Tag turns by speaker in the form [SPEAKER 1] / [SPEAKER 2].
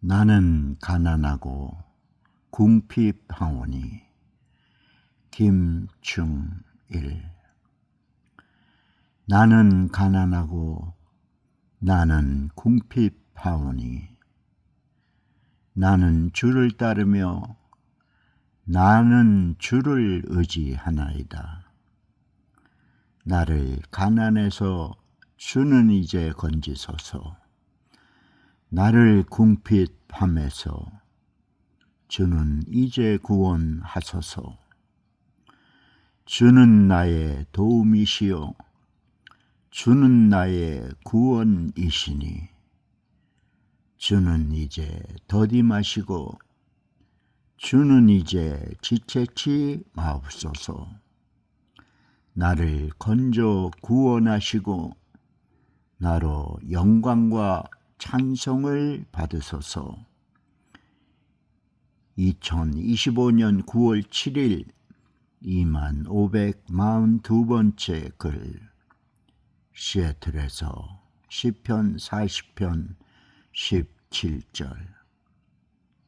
[SPEAKER 1] 나는 가난하고 궁핍하오니 김충일 나는 가난하고 나는 궁핍하오니 나는 주를 따르며 나는 주를 의지하나이다. 나를 가난에서 주는 이제 건지소서. 나를 궁핍 함에서 주는 이제 구원하소서. 주는 나의 도움이시요. 주는 나의 구원이시니. 주는 이제 더디 마시고 주는 이제 지체치 마옵소서. 나를 건져 구원하시고 나로 영광과 찬송을 받으소서. 2025년 9월 7일 2만 542번째 글 시애틀에서 시편 40편 17절